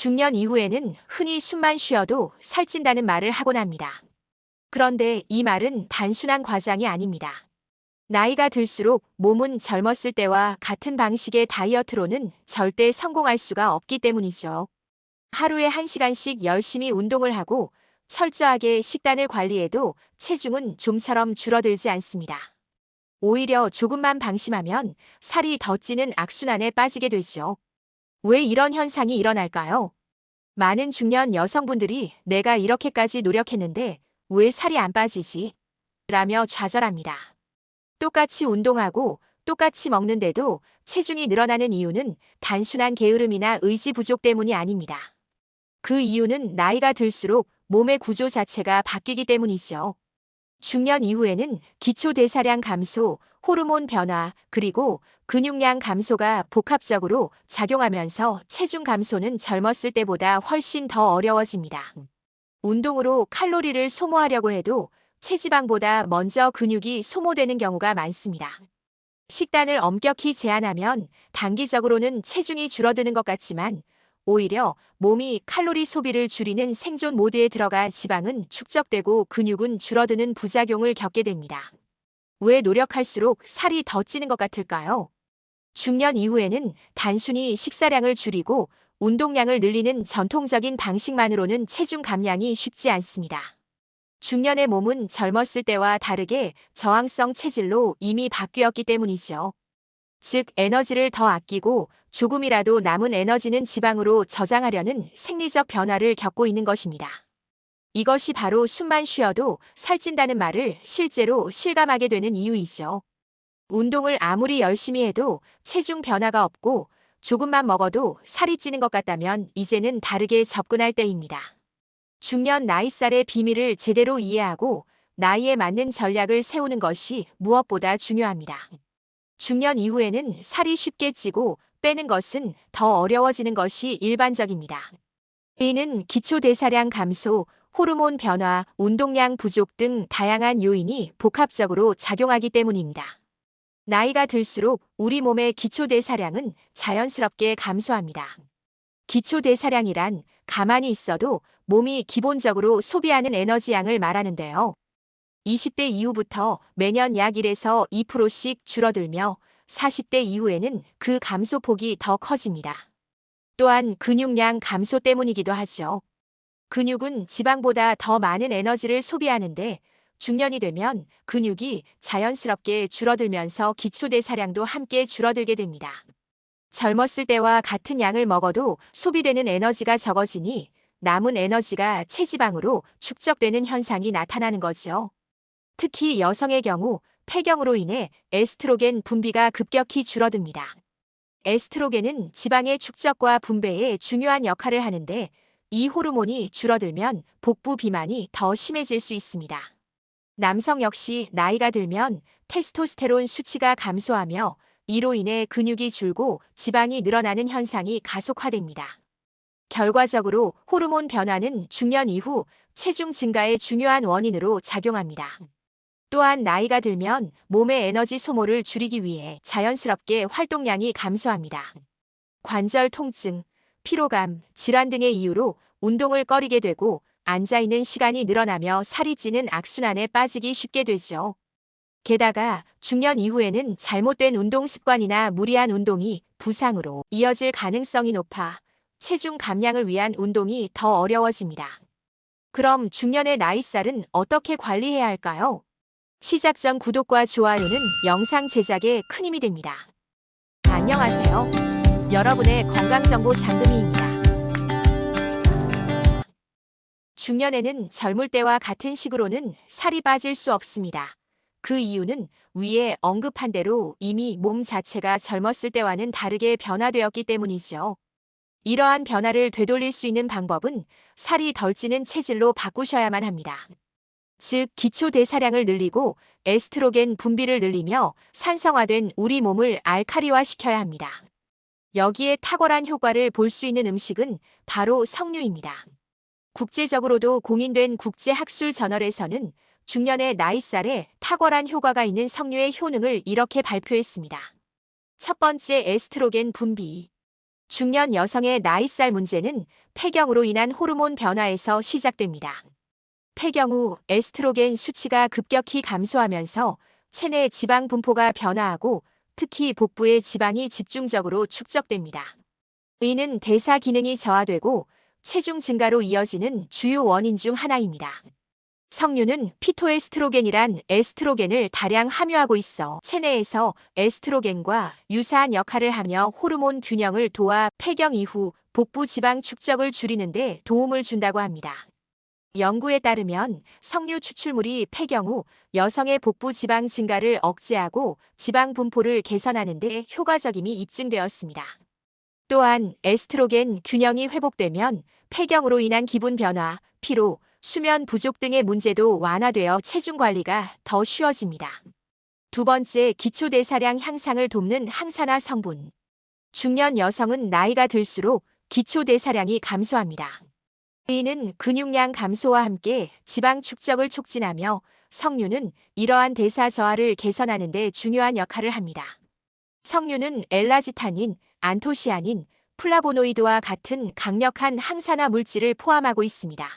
중년 이후에는 흔히 숨만 쉬어도 살찐다는 말을 하곤 합니다. 그런데 이 말은 단순한 과장이 아닙니다. 나이가 들수록 몸은 젊었을 때와 같은 방식의 다이어트로는 절대 성공할 수가 없기 때문이죠. 하루에 1시간씩 열심히 운동을 하고 철저하게 식단을 관리해도 체중은 좀처럼 줄어들지 않습니다. 오히려 조금만 방심하면 살이 더 찌는 악순환에 빠지게 되죠. 왜 이런 현상이 일어날까요? 많은 중년 여성분들이 내가 이렇게까지 노력했는데 왜 살이 안 빠지지? 라며 좌절합니다. 똑같이 운동하고 똑같이 먹는데도 체중이 늘어나는 이유는 단순한 게으름이나 의지 부족 때문이 아닙니다. 그 이유는 나이가 들수록 몸의 구조 자체가 바뀌기 때문이죠. 중년 이후에는 기초 대사량 감소, 호르몬 변화, 그리고 근육량 감소가 복합적으로 작용하면서 체중 감소는 젊었을 때보다 훨씬 더 어려워집니다. 운동으로 칼로리를 소모하려고 해도 체지방보다 먼저 근육이 소모되는 경우가 많습니다. 식단을 엄격히 제한하면 단기적으로는 체중이 줄어드는 것 같지만 오히려 몸이 칼로리 소비를 줄이는 생존 모드에 들어가 지방은 축적되고 근육은 줄어드는 부작용을 겪게 됩니다. 왜 노력할수록 살이 더 찌는 것 같을까요? 중년 이후에는 단순히 식사량을 줄이고 운동량을 늘리는 전통적인 방식만으로는 체중 감량이 쉽지 않습니다. 중년의 몸은 젊었을 때와 다르게 저항성 체질로 이미 바뀌었기 때문이죠. 즉, 에너지를 더 아끼고 조금이라도 남은 에너지는 지방으로 저장하려는 생리적 변화를 겪고 있는 것입니다. 이것이 바로 숨만 쉬어도 살찐다는 말을 실제로 실감하게 되는 이유이죠. 운동을 아무리 열심히 해도 체중 변화가 없고 조금만 먹어도 살이 찌는 것 같다면 이제는 다르게 접근할 때입니다. 중년 나이살의 비밀을 제대로 이해하고 나이에 맞는 전략을 세우는 것이 무엇보다 중요합니다. 중년 이후에는 살이 쉽게 찌고 빼는 것은 더 어려워지는 것이 일반적입니다. 이는 기초 대사량 감소, 호르몬 변화, 운동량 부족 등 다양한 요인이 복합적으로 작용하기 때문입니다. 나이가 들수록 우리 몸의 기초 대사량은 자연스럽게 감소합니다. 기초 대사량이란 가만히 있어도 몸이 기본적으로 소비하는 에너지 양을 말하는데요. 20대 이후부터 매년 약 1에서 2%씩 줄어들며 40대 이후에는 그 감소폭이 더 커집니다. 또한 근육량 감소 때문이기도 하죠. 근육은 지방보다 더 많은 에너지를 소비하는데 중년이 되면 근육이 자연스럽게 줄어들면서 기초대사량도 함께 줄어들게 됩니다. 젊었을 때와 같은 양을 먹어도 소비되는 에너지가 적어지니 남은 에너지가 체지방으로 축적되는 현상이 나타나는 거죠. 특히 여성의 경우 폐경으로 인해 에스트로겐 분비가 급격히 줄어듭니다. 에스트로겐은 지방의 축적과 분배에 중요한 역할을 하는데 이 호르몬이 줄어들면 복부 비만이 더 심해질 수 있습니다. 남성 역시 나이가 들면 테스토스테론 수치가 감소하며 이로 인해 근육이 줄고 지방이 늘어나는 현상이 가속화됩니다. 결과적으로 호르몬 변화는 중년 이후 체중 증가의 중요한 원인으로 작용합니다. 또한 나이가 들면 몸의 에너지 소모를 줄이기 위해 자연스럽게 활동량이 감소합니다. 관절 통증, 피로감, 질환 등의 이유로 운동을 꺼리게 되고 앉아있는 시간이 늘어나며 살이 찌는 악순환에 빠지기 쉽게 되죠. 게다가 중년 이후에는 잘못된 운동 습관이나 무리한 운동이 부상으로 이어질 가능성이 높아 체중 감량을 위한 운동이 더 어려워집니다. 그럼 중년의 나이살은 어떻게 관리해야 할까요? 시작 전 구독과 좋아요는 영상 제작에 큰 힘이 됩니다. 안녕하세요. 여러분의 건강정보 장금희입니다. 중년에는 젊을 때와 같은 식으로는 살이 빠질 수 없습니다. 그 이유는 위에 언급한 대로 이미 몸 자체가 젊었을 때와는 다르게 변화되었기 때문이죠. 이러한 변화를 되돌릴 수 있는 방법은 살이 덜 찌는 체질로 바꾸셔야만 합니다. 즉, 기초 대사량을 늘리고 에스트로겐 분비를 늘리며 산성화된 우리 몸을 알카리화 시켜야 합니다. 여기에 탁월한 효과를 볼 수 있는 음식은 바로 석류입니다. 국제적으로도 공인된 국제학술 저널에서는 중년의 나이살에 탁월한 효과가 있는 석류의 효능을 이렇게 발표했습니다. 첫 번째 에스트로겐 분비. 중년 여성의 나이살 문제는 폐경으로 인한 호르몬 변화에서 시작됩니다. 폐경 후 에스트로겐 수치가 급격히 감소하면서 체내 지방 분포가 변화하고 특히 복부의 지방이 집중적으로 축적됩니다. 이는 대사 기능이 저하되고 체중 증가로 이어지는 주요 원인 중 하나입니다. 석류는 피토에스트로겐이란 에스트로겐을 다량 함유하고 있어 체내에서 에스트로겐과 유사한 역할을 하며 호르몬 균형을 도와 폐경 이후 복부 지방 축적을 줄이는데 도움을 준다고 합니다. 연구에 따르면 석류 추출물이 폐경 후 여성의 복부 지방 증가를 억제하고 지방 분포를 개선하는 데 효과적임이 입증되었습니다. 또한 에스트로겐 균형이 회복되면 폐경으로 인한 기분 변화, 피로, 수면 부족 등의 문제도 완화되어 체중 관리가 더 쉬워집니다. 두 번째, 기초대사량 향상을 돕는 항산화 성분. 중년 여성은 나이가 들수록 기초대사량이 감소합니다. 이는 근육량 감소와 함께 지방 축적을 촉진하며 석류는 이러한 대사 저하를 개선하는 데 중요한 역할을 합니다. 석류는 엘라지타닌, 안토시아닌, 플라보노이드와 같은 강력한 항산화 물질을 포함하고 있습니다.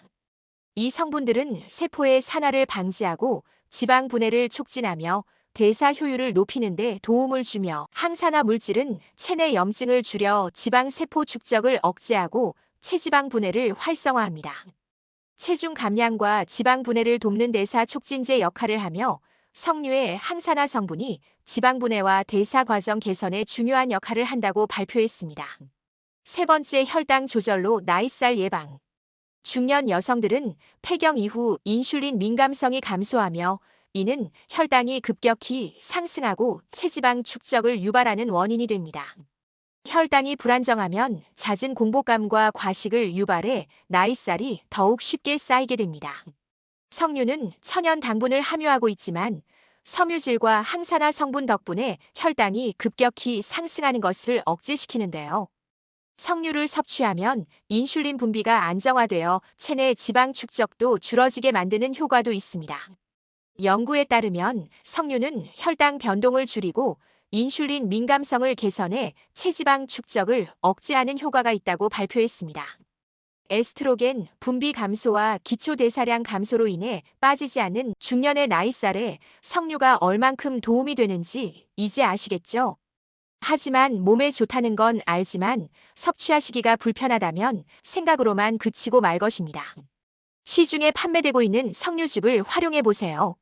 이 성분들은 세포의 산화를 방지하고 지방 분해를 촉진하며 대사 효율을 높이는 데 도움을 주며 항산화 물질은 체내 염증을 줄여 지방 세포 축적을 억제하고 체지방 분해를 활성화합니다. 체중 감량과 지방 분해를 돕는 대사 촉진제 역할을 하며 석류의 항산화 성분이 지방 분해와 대사 과정 개선에 중요한 역할을 한다고 발표했습니다. 세 번째 혈당 조절로 나이살 예방. 중년 여성들은 폐경 이후 인슐린 민감성이 감소하며 이는 혈당이 급격히 상승하고 체지방 축적을 유발하는 원인이 됩니다. 혈당이 불안정하면 잦은 공복감과 과식을 유발해 나이살이 더욱 쉽게 쌓이게 됩니다. 석류는 천연 당분을 함유하고 있지만 섬유질과 항산화 성분 덕분에 혈당이 급격히 상승하는 것을 억제시키는데요. 석류를 섭취하면 인슐린 분비가 안정화되어 체내 지방 축적도 줄어지게 만드는 효과도 있습니다. 연구에 따르면 석류는 혈당 변동을 줄이고 인슐린 민감성을 개선해 체지방 축적을 억제하는 효과가 있다고 발표했습니다. 에스트로겐 분비 감소와 기초 대사량 감소로 인해 빠지지 않는 중년의 나이살에 석류가 얼만큼 도움이 되는지 이제 아시겠죠? 하지만 몸에 좋다는 건 알지만 섭취하시기가 불편하다면 생각으로만 그치고 말 것입니다. 시중에 판매되고 있는 석류즙을 활용해 보세요.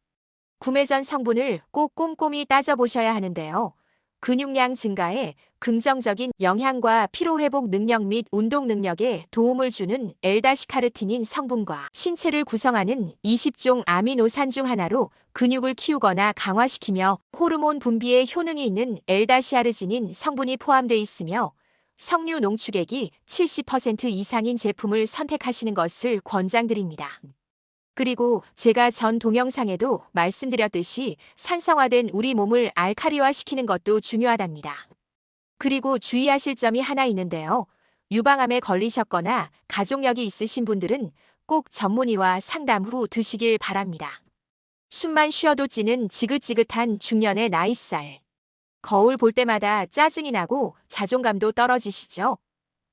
구매 전 성분을 꼭 꼼꼼히 따져보셔야 하는데요. 근육량 증가에 긍정적인 영향과 피로회복 능력 및 운동 능력에 도움을 주는 엘다시카르틴인 성분과 신체를 구성하는 20종 아미노산 중 하나로 근육을 키우거나 강화시키며 호르몬 분비에 효능이 있는 엘다시아르진인 성분이 포함되어 있으며 석류 농축액이 70% 이상인 제품을 선택하시는 것을 권장드립니다. 그리고 제가 전 동영상에도 말씀드렸듯이 산성화된 우리 몸을 알카리화 시키는 것도 중요하답니다. 그리고 주의하실 점이 하나 있는데요. 유방암에 걸리셨거나 가족력이 있으신 분들은 꼭 전문의와 상담 후 드시길 바랍니다. 숨만 쉬어도 찌는 지긋지긋한 중년의 나이살. 거울 볼 때마다 짜증이 나고 자존감도 떨어지시죠?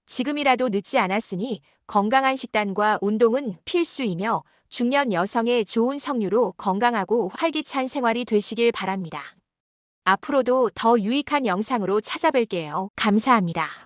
지금이라도 늦지 않았으니 건강한 식단과 운동은 필수이며 중년 여성의 좋은 석류로 건강하고 활기찬 생활이 되시길 바랍니다. 앞으로도 더 유익한 영상으로 찾아뵐게요. 감사합니다.